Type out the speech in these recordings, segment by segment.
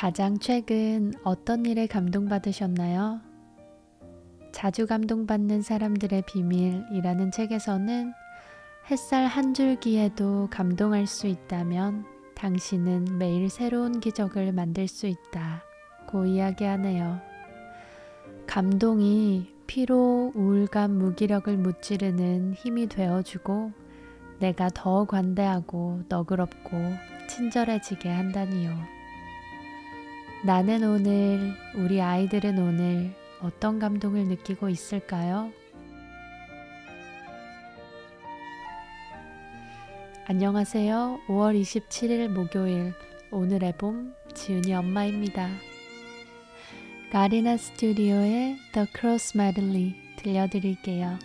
가장 최근 어떤 일에 감동받으셨나요? 자주 감동받는 사람들의 비밀이라는 책에서는 햇살 한 줄기에도 감동할 수 있다면 당신은 매일 새로운 기적을 만들 수 있다 고 이야기하네요. 감동이 피로, 우울감, 무기력을 무찌르는 힘이 되어주고 내가 더 관대하고 너그럽고 친절해지게 한다니요. 나는 오늘, 우리 아이들은 오늘 어떤 감동을 느끼고 있을까요? 안녕하세요. 5월 27일 목요일 오늘의 봄 지은이 엄마입니다. 가리나 스튜디오의 The Cross Medley 들려드릴게요.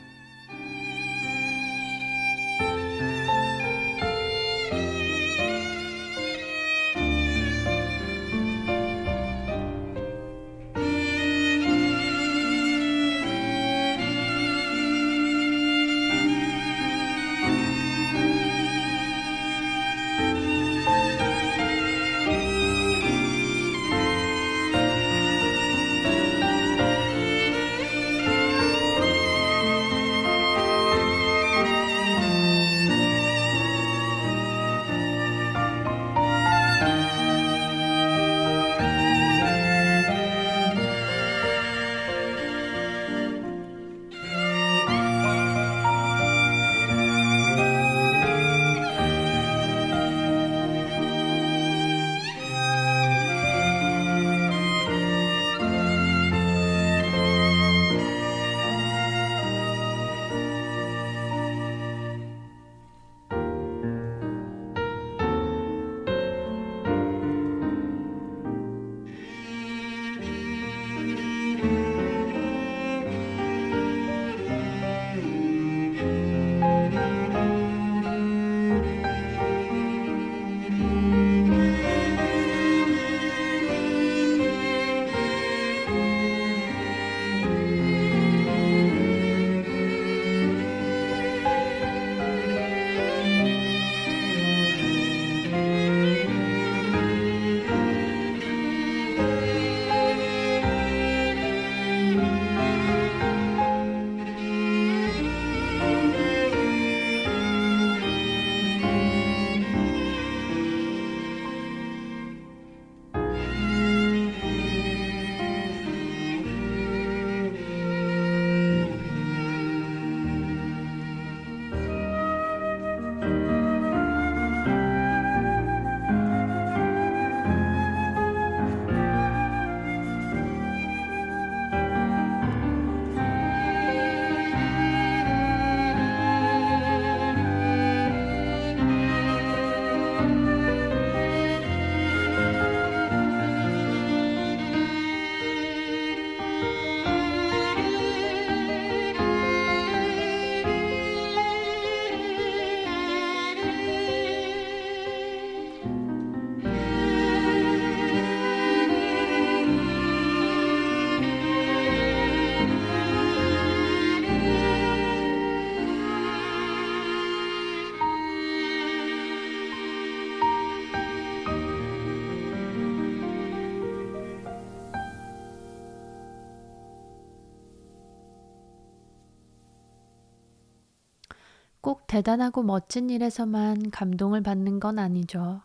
대단하고 멋진 일에서만 감동을 받는 건 아니죠.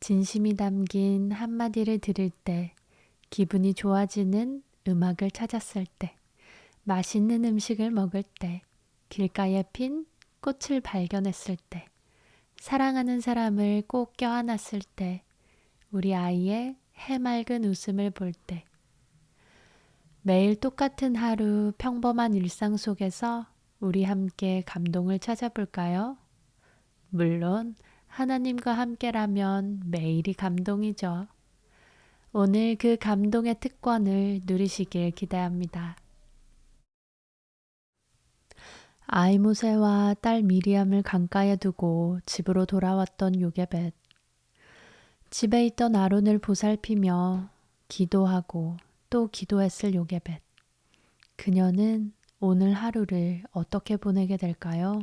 진심이 담긴 한마디를 들을 때, 기분이 좋아지는 음악을 찾았을 때, 맛있는 음식을 먹을 때, 길가에 핀 꽃을 발견했을 때, 사랑하는 사람을 꼭 껴안았을 때, 우리 아이의 해맑은 웃음을 볼 때, 매일 똑같은 하루 평범한 일상 속에서 우리 함께 감동을 찾아볼까요? 물론 하나님과 함께라면 매일이 감동이죠. 오늘 그 감동의 특권을 누리시길 기대합니다. 아이 모세와 딸 미리암을 강가에 두고 집으로 돌아왔던 요게벳. 집에 있던 아론을 보살피며 기도하고 또 기도했을 요게벳. 그녀는 오늘 하루를 어떻게 보내게 될까요?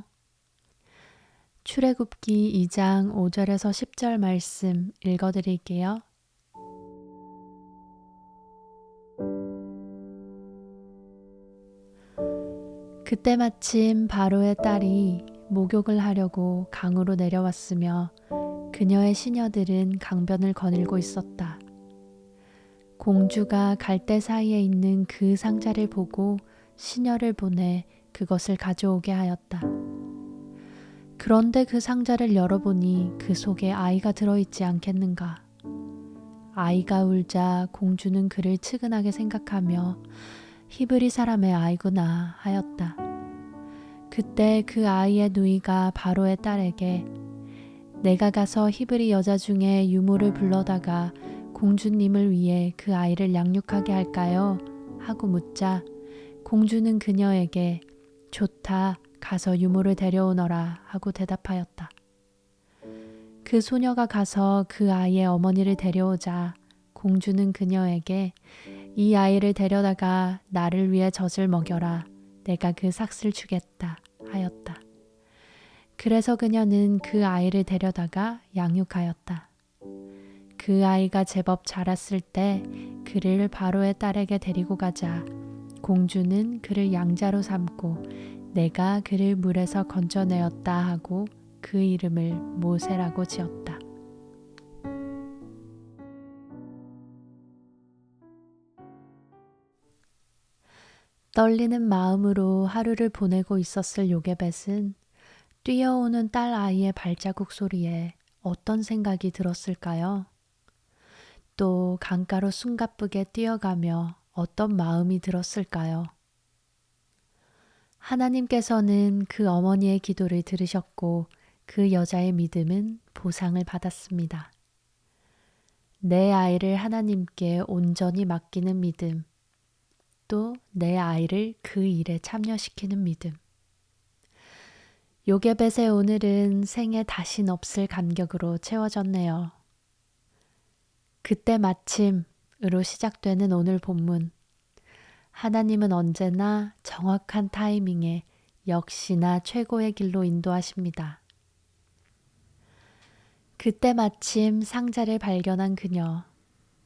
출애굽기 2장 5절에서 10절 말씀 읽어 드릴게요. 그때 마침 바로의 딸이 목욕을 하려고 강으로 내려왔으며 그녀의 시녀들은 강변을 거닐고 있었다. 공주가 갈대 사이에 있는 그 상자를 보고 시녀를 보내 그것을 가져오게 하였다. 그런데 그 상자를 열어보니 그 속에 아이가 들어있지 않겠는가. 아이가 울자 공주는 그를 측은하게 생각하며 히브리 사람의 아이구나 하였다. 그때 그 아이의 누이가 바로의 딸에게 내가 가서 히브리 여자 중에 유모를 불러다가 공주님을 위해 그 아이를 양육하게 할까요? 하고 묻자 공주는 그녀에게 좋다 가서 유모를 데려오너라 하고 대답하였다. 그 소녀가 가서 그 아이의 어머니를 데려오자 공주는 그녀에게 이 아이를 데려다가 나를 위해 젖을 먹여라. 내가 그 삭슬 주겠다. 하였다. 그래서 그녀는 그 아이를 데려다가 양육하였다. 그 아이가 제법 자랐을 때 그를 바로의 딸에게 데리고 가자 공주는 그를 양자로 삼고 내가 그를 물에서 건져내었다 하고 그 이름을 모세라고 지었다. 떨리는 마음으로 하루를 보내고 있었을 요게벳은 뛰어오는 딸 아이의 발자국 소리에 어떤 생각이 들었을까요? 또 강가로 숨가쁘게 뛰어가며 어떤 마음이 들었을까요? 하나님께서는 그 어머니의 기도를 들으셨고 그 여자의 믿음은 보상을 받았습니다. 내 아이를 하나님께 온전히 맡기는 믿음, 또 내 아이를 그 일에 참여시키는 믿음. 요게벳의 오늘은 생에 다신 없을 감격으로 채워졌네요. 그때 마침 으로 시작되는 오늘 본문. 하나님은 언제나 정확한 타이밍에 역시나 최고의 길로 인도하십니다. 그때 마침 상자를 발견한 그녀.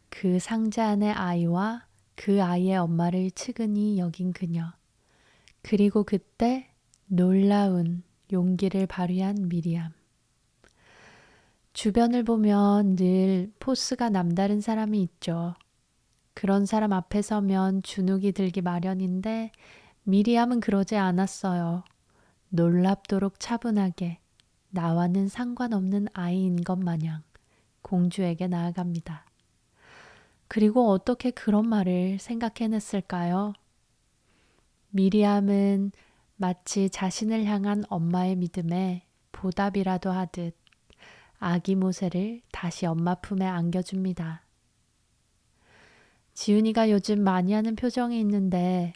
그 상자 안의 아이와 그 아이의 엄마를 측은히 여긴 그녀. 그리고 그때 놀라운 용기를 발휘한 미리암. 주변을 보면 늘 포스가 남다른 사람이 있죠. 그런 사람 앞에 서면 주눅이 들기 마련인데 미리암은 그러지 않았어요. 놀랍도록 차분하게 나와는 상관없는 아이인 것 마냥 공주에게 나아갑니다. 그리고 어떻게 그런 말을 생각해냈을까요? 미리암은 마치 자신을 향한 엄마의 믿음에 보답이라도 하듯 아기 모세를 다시 엄마 품에 안겨줍니다. 지훈이가 요즘 많이 하는 표정이 있는데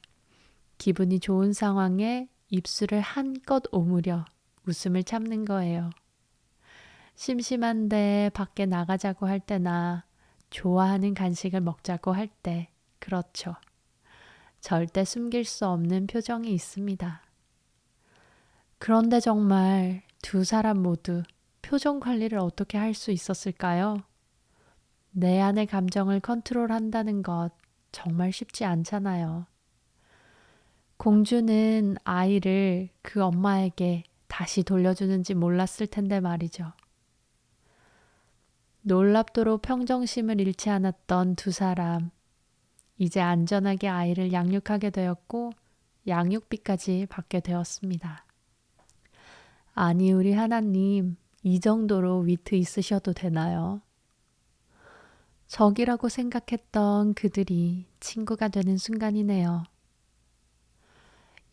기분이 좋은 상황에 입술을 한껏 오므려 웃음을 참는 거예요. 심심한데 밖에 나가자고 할 때나 좋아하는 간식을 먹자고 할 때, 그렇죠. 절대 숨길 수 없는 표정이 있습니다. 그런데 정말 두 사람 모두 표정 관리를 어떻게 할 수 있었을까요? 내 안의 감정을 컨트롤 한다는 것 정말 쉽지 않잖아요. 공주는 아이를 그 엄마에게 다시 돌려주는지 몰랐을 텐데 말이죠. 놀랍도록 평정심을 잃지 않았던 두 사람. 이제 안전하게 아이를 양육하게 되었고 양육비까지 받게 되었습니다. 아니, 우리 하나님, 이 정도로 위트 있으셔도 되나요? 적이라고 생각했던 그들이 친구가 되는 순간이네요.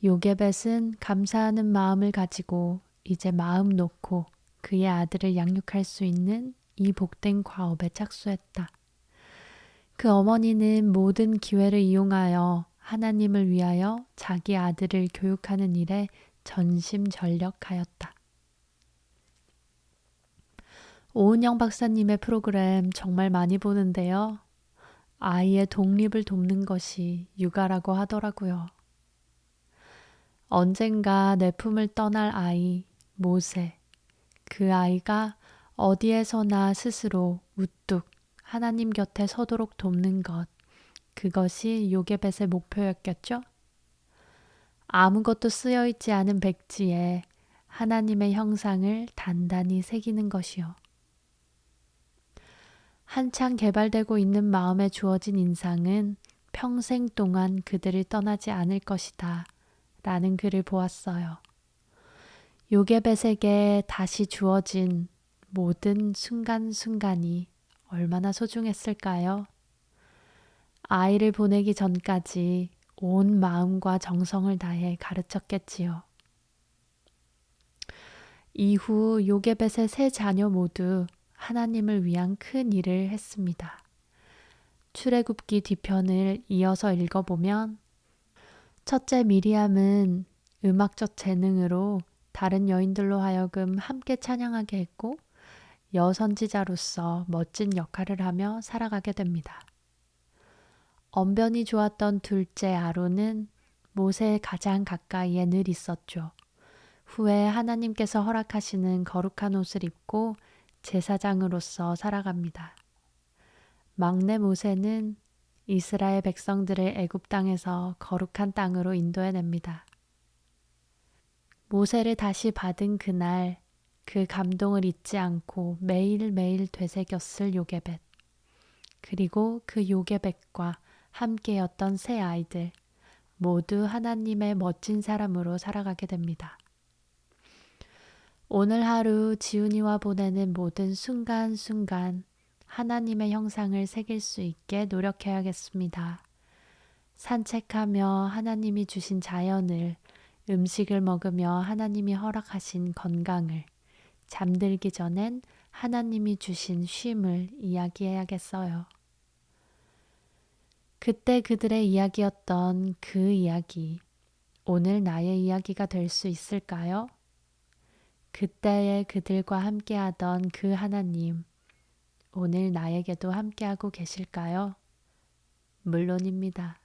요게벳은 감사하는 마음을 가지고 이제 마음 놓고 그의 아들을 양육할 수 있는 이 복된 과업에 착수했다. 그 어머니는 모든 기회를 이용하여 하나님을 위하여 자기 아들을 교육하는 일에 전심전력하였다. 오은영 박사님의 프로그램 정말 많이 보는데요. 아이의 독립을 돕는 것이 육아라고 하더라고요. 언젠가 내 품을 떠날 아이, 모세. 그 아이가 어디에서나 스스로 우뚝 하나님 곁에 서도록 돕는 것. 그것이 요게벳의 목표였겠죠? 아무것도 쓰여 있지 않은 백지에 하나님의 형상을 단단히 새기는 것이요. 한창 개발되고 있는 마음에 주어진 인상은 평생 동안 그들을 떠나지 않을 것이다. 라는 글을 보았어요. 요게벳에게 다시 주어진 모든 순간순간이 얼마나 소중했을까요? 아이를 보내기 전까지 온 마음과 정성을 다해 가르쳤겠지요. 이후 요게벳의 세 자녀 모두 하나님을 위한 큰 일을 했습니다. 출애굽기 뒤편을 이어서 읽어보면 첫째 미리암은 음악적 재능으로 다른 여인들로 하여금 함께 찬양하게 했고 여선지자로서 멋진 역할을 하며 살아가게 됩니다. 언변이 좋았던 둘째 아론은 모세의 가장 가까이에 늘 있었죠. 후에 하나님께서 허락하시는 거룩한 옷을 입고 제사장으로서 살아갑니다. 막내 모세는 이스라엘 백성들을 애굽 땅에서 거룩한 땅으로 인도해냅니다. 모세를 다시 받은 그날 그 감동을 잊지 않고 매일매일 되새겼을 요게벳 그리고 그 요게벳과 함께였던 새 아이들 모두 하나님의 멋진 사람으로 살아가게 됩니다. 오늘 하루 지훈이와 보내는 모든 순간순간 하나님의 형상을 새길 수 있게 노력해야겠습니다. 산책하며 하나님이 주신 자연을, 음식을 먹으며 하나님이 허락하신 건강을, 잠들기 전엔 하나님이 주신 쉼을 이야기해야겠어요. 그때 그들의 이야기였던 그 이야기, 오늘 나의 이야기가 될 수 있을까요? 그때의 그들과 함께하던 그 하나님, 오늘 나에게도 함께하고 계실까요? 물론입니다.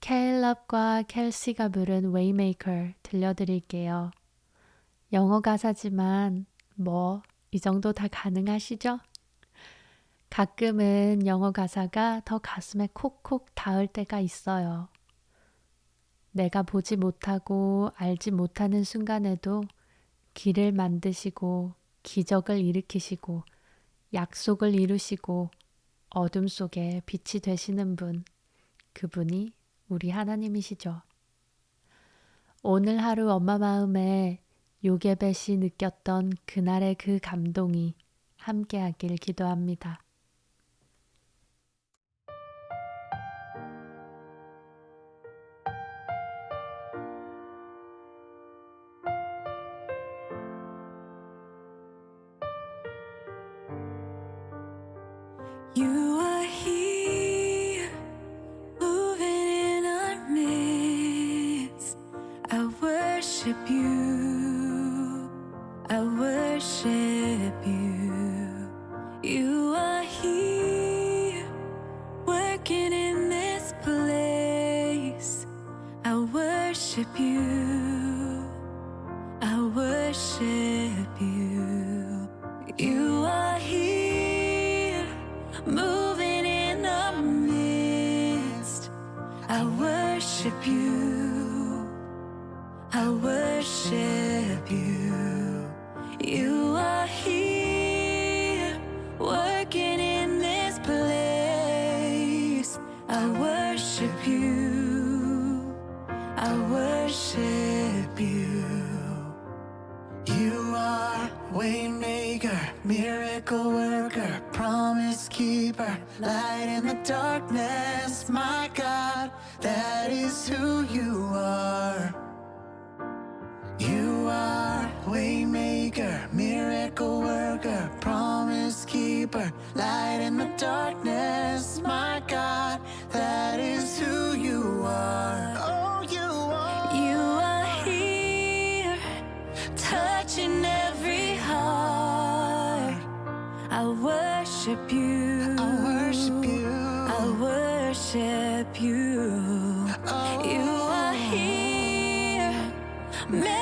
케일럽과 켈시가 부른 웨이메이커 들려드릴게요. 영어 가사지만 뭐 이 정도 다 가능하시죠? 가끔은 영어 가사가 더 가슴에 콕콕 닿을 때가 있어요. 내가 보지 못하고 알지 못하는 순간에도 길을 만드시고 기적을 일으키시고 약속을 이루시고 어둠 속에 빛이 되시는 분, 그분이 우리 하나님이시죠. 오늘 하루 엄마 마음에 요게벳이 느꼈던 그날의 그 감동이 함께하길 기도합니다. Moving in our midst. I worship you. Keeper, light in the darkness. My God, that is who you are. You are waymaker, miracle worker, promise keeper, light in the darkness. My God, that is who you are. Oh, you are. You are here, touching every heart. I worship you. Worship you. Oh. You are here, oh.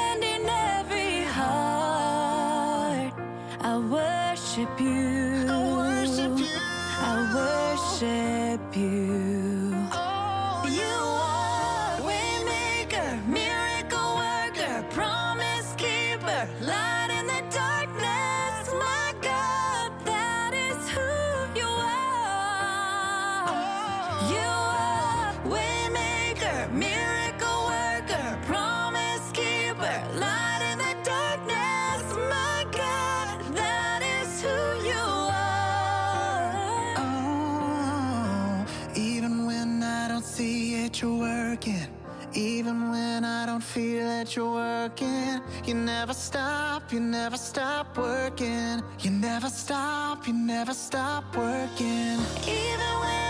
miracle worker, promise keeper, light in the darkness. My God, that is who you are. Oh, even when I don't see it, you're working. Even when I don't feel it, you're working, you never stop, you never stop working. You never stop, you never stop working. Even when